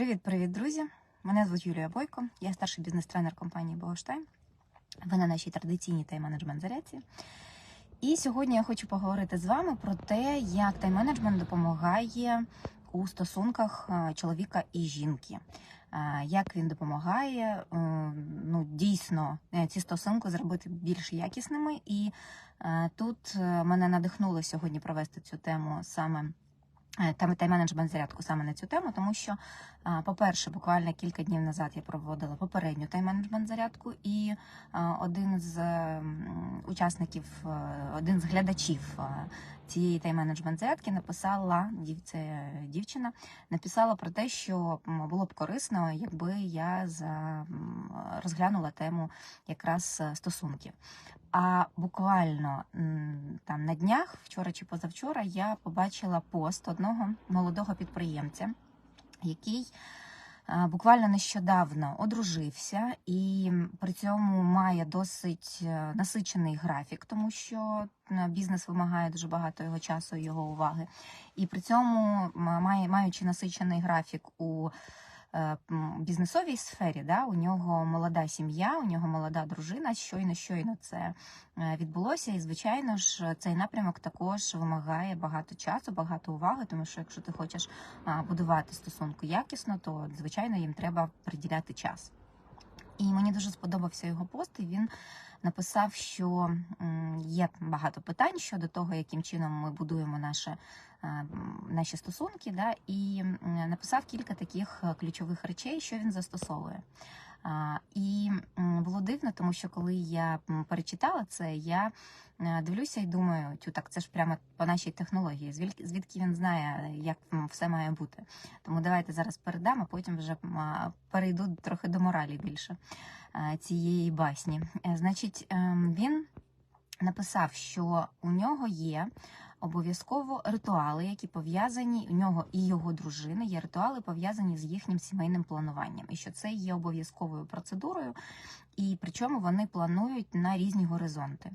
Привіт-привіт, друзі! Мене звуть Юлія Бойко, я старший бізнес-тренер компанії Богоштайм. Ви на нашій традиційній тайм-менеджмент зарядці. І сьогодні я хочу поговорити з вами про те, як тайм-менеджмент допомагає у стосунках е, чоловіка і жінки. Е, Як він допомагає е, ну, дійсно ці стосунки зробити більш якісними. І тут мене надихнуло сьогодні провести цю тему саме е, там тайм-менеджмент зарядку саме на цю тему, тому що, по-перше, буквально кілька днів назад я проводила попередню тайм-менеджмент зарядку, і один з учасників, е, один з глядачів е, цієї тайм-менеджмент зарядки написала це дівчина, написала про те, що було б корисно, якби я розглянула тему якраз е, стосунків. А буквально там на днях, вчора чи позавчора, я побачила пост одного молодого підприємця, який буквально нещодавно одружився і при цьому має досить е, насичений графік, тому що бізнес вимагає дуже багато його часу і його уваги. І при цьому маючи насичений графік у бізнесовій сфері, да, у нього молода сім'я, у нього молода дружина. Щойно, щойно це е, відбулося. І, звичайно ж, цей напрямок також вимагає багато часу, багато уваги, тому що якщо ти хочеш будувати стосунки якісно, то звичайно їм треба приділяти час. І мені дуже сподобався його пост. і Він написав, що є багато питань щодо того, яким чином ми будуємо наше, е, наші стосунки, да, і написав кілька таких е, ключових речей, що він застосовує. І було дивно, тому що коли я перечитала це, я е, дивлюся і думаю, тю, так це ж прямо по нашій технології, звідки, звідки він знає, як все має бути. Тому давайте зараз передам, а потім вже перейду трохи до моралі більше е, цієї басні. Е, Значить, ем, він написав, що у нього є обов'язково ритуали, які пов'язані у нього і його дружини. Є ритуали пов'язані з їхнім сімейним плануванням, і що це є обов'язковою процедурою, і причому вони планують на різні горизонти.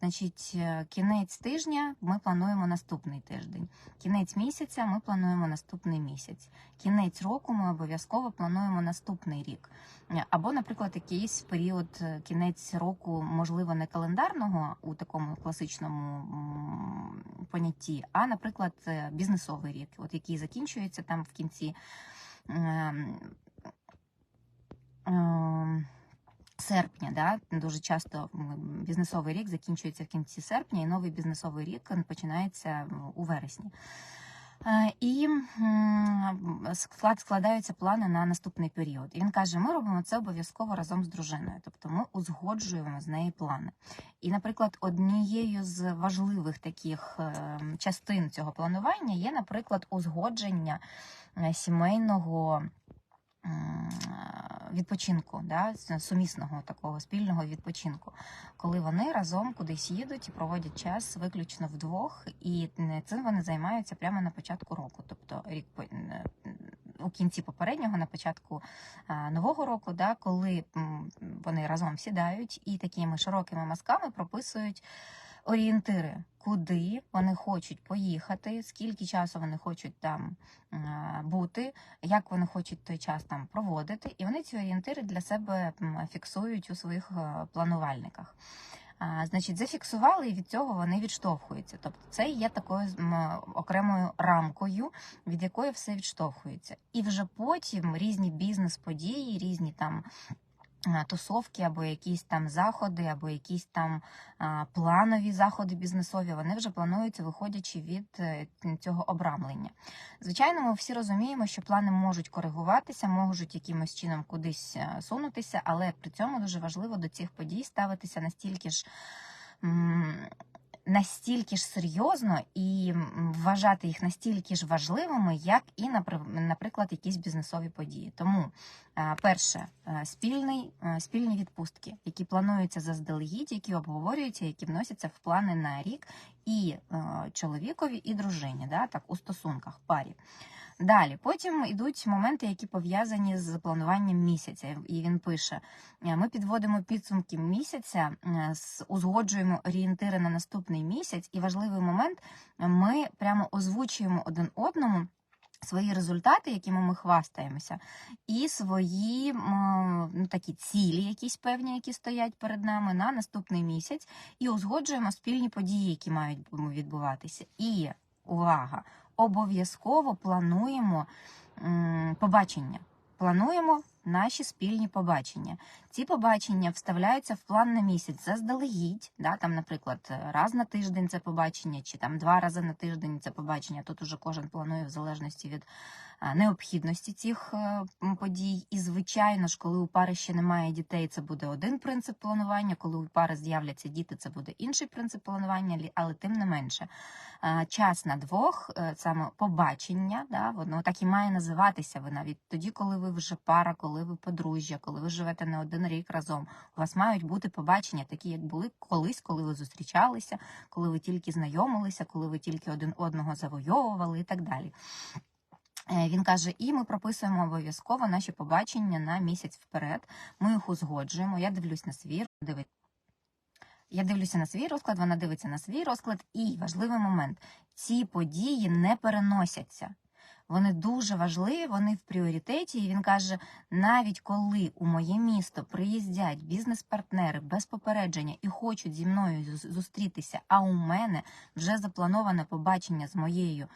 Значить, е, кінець тижня ми плануємо наступний тиждень. Кінець місяця ми плануємо наступний місяць. Кінець року ми обов'язково плануємо наступний рік. Е, Або, наприклад, якийсь період е, кінець року, можливо, не календарного у такому класичному понятті, а, наприклад, бізнесовий рік, от який закінчується там в кінці. ем, ем, Серпня, да, дуже часто бізнесовий рік закінчується в кінці серпня, і новий бізнесовий рік починається у вересні. Е, І склад складаються плани на наступний період. І він каже: ми робимо це обов'язково разом з дружиною, тобто ми узгоджуємо з неї плани. І, наприклад, однією з важливих таких е, частин цього планування є, наприклад, узгодження е, сімейного відпочинку, да, сумісного такого спільного відпочинку, коли вони разом кудись їдуть і проводять час виключно вдвох, і цим вони займаються прямо на початку року, тобто рік у кінці попереднього, на початку нового року, да, коли вони разом сідають і такими широкими мазками прописують орієнтири, куди вони хочуть поїхати, скільки часу вони хочуть там е, бути, як вони хочуть той час там проводити, і вони ці орієнтири для себе фіксують у своїх е, планувальниках. А, Значить, зафіксували і від цього вони відштовхуються. Тобто це є такою окремою рамкою, від якої все відштовхується. І вже потім різні бізнес-події, різні там тусовки, або якісь там заходи, або якісь там а, планові заходи бізнесові, вони вже плануються, виходячи від е, цього обрамлення. Звичайно, ми всі розуміємо, що плани можуть коригуватися, можуть якимось чином кудись е, сунутися, але при цьому дуже важливо до цих подій ставитися настільки ж. Настільки ж серйозно і вважати їх настільки ж важливими, як і напри- наприклад, якісь бізнесові події. Тому е, перше е, спільний е, спільні відпустки, які плануються заздалегідь, які обговорюються, які вносяться в плани на рік, і чоловікові, і дружині, да, так у стосунках парі. Далі, потім йдуть моменти, які пов'язані з плануванням місяця. І він пише: е, ми підводимо підсумки місяця, е, узгоджуємо орієнтири на наступний місяць, і важливий момент ми прямо озвучуємо один одному. свої результати, якими ми хвастаємося, і свої ну, такі цілі, якісь певні, які стоять перед нами на наступний місяць, і узгоджуємо спільні події, які мають відбуватися. І увага! Обов'язково плануємо побачення. Плануємо наші спільні побачення. Ці побачення вставляються в план на місяць заздалегідь. Да, там, наприклад, раз на тиждень це побачення, чи там два рази на тиждень це побачення. Тут уже кожен планує в залежності від необхідності цих е, подій. І, звичайно ж, коли у пари ще немає дітей, це буде один принцип планування. Коли у пари з'являться діти, це буде інший принцип планування, але тим не менше. Час на двох, е, саме побачення, да, воно так і має називатися. Ви навіть тоді, коли ви вже пара, коли ви подружжя, коли ви живете не один рік разом, у вас мають бути побачення, такі як були колись, коли ви зустрічалися, коли ви тільки знайомилися, коли ви тільки один одного завойовували і так далі. Е, Він каже, і ми прописуємо обов'язково наші побачення на місяць вперед. Ми їх узгоджуємо. Я дивлюсь на свій дивить. Я дивлюся на свій розклад, вона дивиться на свій розклад. І важливий момент: ці події не переносяться. Вони дуже важливі, вони в пріоритеті. І він каже: навіть коли у моє місто приїздять бізнес-партнери без попередження і хочуть зі мною зустрітися, а у мене вже заплановане побачення з моєю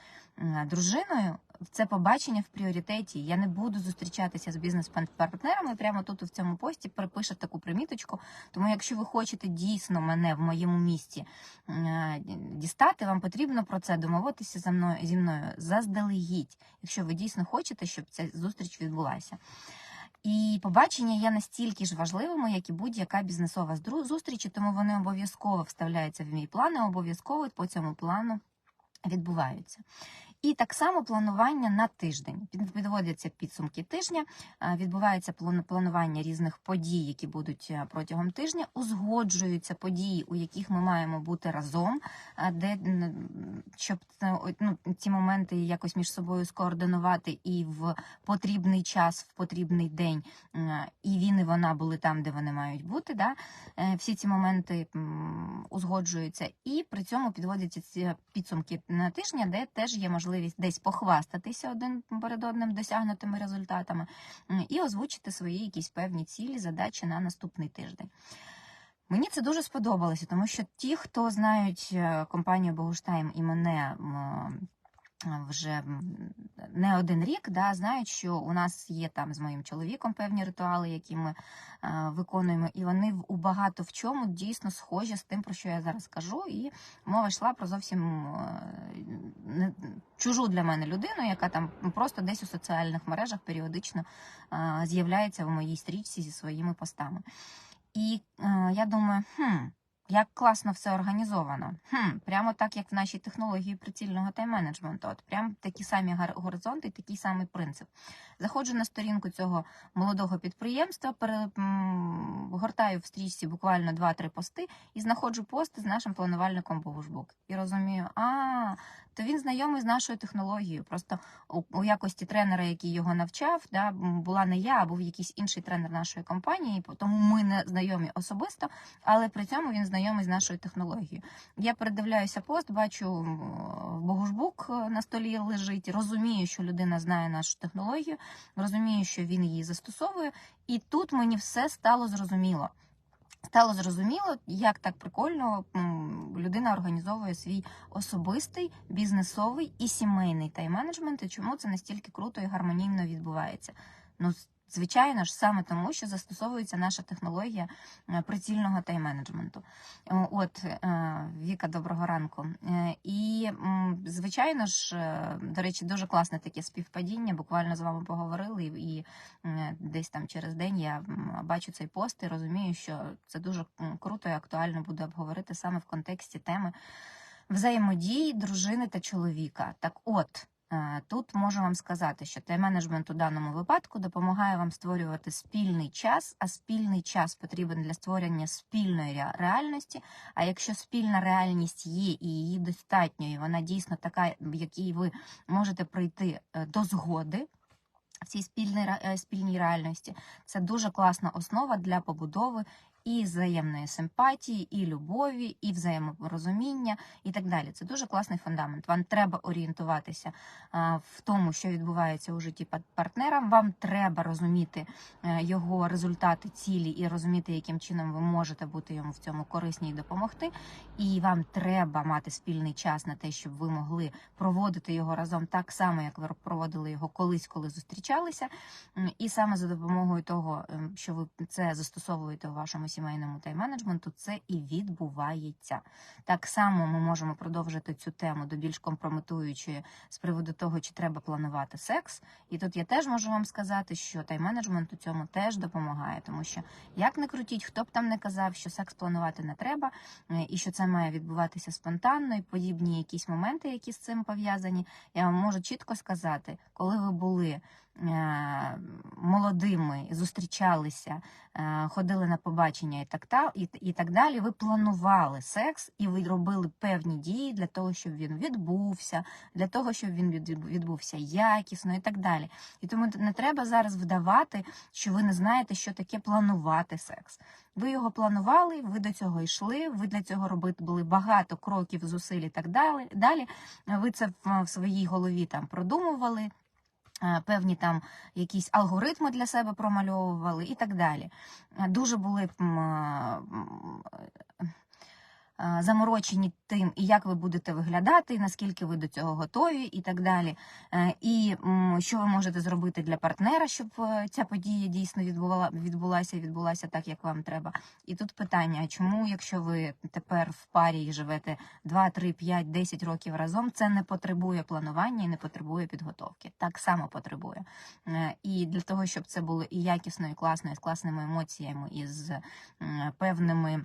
дружиною. Це побачення в пріоритеті. Я не буду зустрічатися з бізнес-партнерами. Прямо тут в цьому пості перепише таку приміточку. Тому, якщо ви хочете дійсно мене в моєму місті е, дістати, вам потрібно про це домовитися за мною зі мною заздалегідь, якщо ви дійсно хочете, щоб ця зустріч відбулася. І побачення є настільки ж важливими, як і будь-яка бізнесова зустріч, тому вони обов'язково вставляються в мій план, і обов'язково по цьому плану відбуваються. І так само планування на тиждень. Підводяться підсумки тижня, е, відбувається план- планування різних подій, які будуть е, протягом тижня, узгоджуються події, у яких ми маємо бути разом, е, де щоб ну, ці моменти якось між собою скоординувати і в потрібний час, в потрібний день, і він і вона були там, де вони мають бути. Да? Всі ці моменти узгоджуються, і при цьому підводяться ці підсумки на тижня, де теж є можливість десь похвастатися один перед одним досягнутими результатами і озвучити свої якісь певні цілі, задачі на наступний тиждень. Мені це дуже сподобалося, тому що ті, хто знають е, компанію Богуштайм і мене вже не один рік, да, знають, що у нас є там з моїм чоловіком певні ритуали, які ми е, виконуємо, і вони у багато в чому дійсно схожі з тим, про що я зараз кажу. І мова йшла про зовсім е, не, чужу для мене людину, яка там просто десь у соціальних мережах періодично е, з'являється в моїй стрічці зі своїми постами. І е, я думаю, хм, як класно все організовано. Хм, прямо так, як в нашій технології прицільного тайм-менеджменту. От прям такі самі горизонти, і такий самий принцип. Заходжу на сторінку цього молодого підприємства, перегортаю гортаю в стрічці буквально 2-3 пости і знаходжу пост з нашим планувальником Богушбук. І розумію, а то він знайомий з нашою технологією. Просто у, якості тренера, який його навчав, да, була не я, а був якийсь інший тренер нашої компанії, тому ми не знайомі особисто, але при цьому він знайомий з нашою технологією. Я передивляюся пост, бачу Богушбук е, на столі лежить, розумію, що людина знає нашу технологію, розумію, що він її застосовує, і тут мені все стало зрозуміло. Стало зрозуміло, як так прикольно людина організовує свій особистий, бізнесовий і сімейний тайм-менеджмент, і чому це настільки круто і гармонійно відбувається. Ну, звичайно ж, саме тому, що застосовується наша технологія е, прицільного тайм-менеджменту. От, е, Віка, доброго ранку. Е, І, звичайно ж, е, до речі, дуже класне таке співпадіння. Буквально з вами поговорили, і е, десь там через день я бачу цей пост і розумію, що це дуже круто і актуально буде обговорити саме в контексті теми взаємодії дружини та чоловіка. Так от. Е, Тут можу вам сказати, що тайм-менеджмент у даному випадку допомагає вам створювати спільний час, а спільний час потрібен для створення спільної реальності. А якщо спільна реальність є і її достатньо, і вона дійсно така, в якій ви можете прийти е, до згоди. В цій спільній е, спільній реальності це дуже класна основа для побудови і взаємної симпатії, і любові, і взаєморозуміння, і так далі. Це дуже класний фундамент. Вам треба орієнтуватися а, в тому, що відбувається у житті пар- партнера. Вам треба розуміти е, його результати, цілі і розуміти, яким чином ви можете бути йому в цьому корисні і допомогти. І вам треба мати спільний час на те, щоб ви могли проводити його разом так само, як ви проводили його колись, коли зустрічалися. І саме за допомогою того, ем, що ви це застосовуєте у вашому сімейному тайм-менеджменту, це і відбувається. Так само ми можемо продовжити цю тему до більш компрометуючої з приводу того, чи треба планувати секс. І тут я теж можу вам сказати, що тайм-менеджмент у цьому теж допомагає, тому що як не крутіть, хто б там не казав, що секс планувати не треба, е, і що це має відбуватися спонтанно, і подібні якісь моменти, які з цим пов'язані. Я вам можу чітко сказати, коли ви були молодими, зустрічалися, е, ходили на побачення і так, та, і, і так далі, ви планували секс і ви робили певні дії для того, щоб він відбувся, для того, щоб він відбувся якісно і так далі. І тому не треба зараз вдавати, що ви не знаєте, що таке планувати секс. Ви його планували, ви до цього йшли, ви для цього робити були багато кроків, зусиль і так далі. Ви це в своїй голові там продумували. Е, Певні там якісь алгоритми для себе промальовували і так далі. Е, Дуже були е, заморочені тим, і як ви будете виглядати, і наскільки ви до цього готові, і так далі. Е, І що ви можете зробити для партнера, щоб е, ця подія дійсно відбувала, відбулася і відбулася так, як вам треба. І тут питання: чому, якщо ви тепер в парі і живете 2, 3, 5, 10 років разом, це не потребує планування і не потребує підготовки. Так само потребує. Е, І для того, щоб це було і якісно, і класно, і з класними емоціями, і з певними.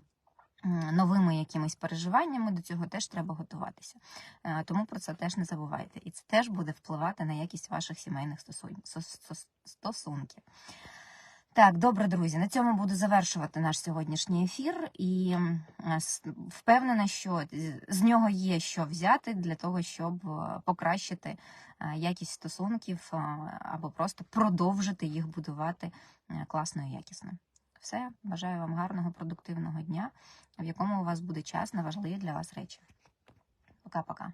Новими якимись переживаннями до цього теж треба готуватися. Е, Тому про це теж не забувайте. І це теж буде впливати на якість ваших сімейних стосунків. Так, добре, друзі. На цьому буду завершувати наш сьогоднішній ефір, і впевнена, що з- нього є що взяти для того, щоб е, покращити е, якість стосунків або просто продовжити їх будувати класно і якісно. Все, бажаю вам гарного, продуктивного дня, в якому у вас буде час на важливі для вас речі. Пока-пока.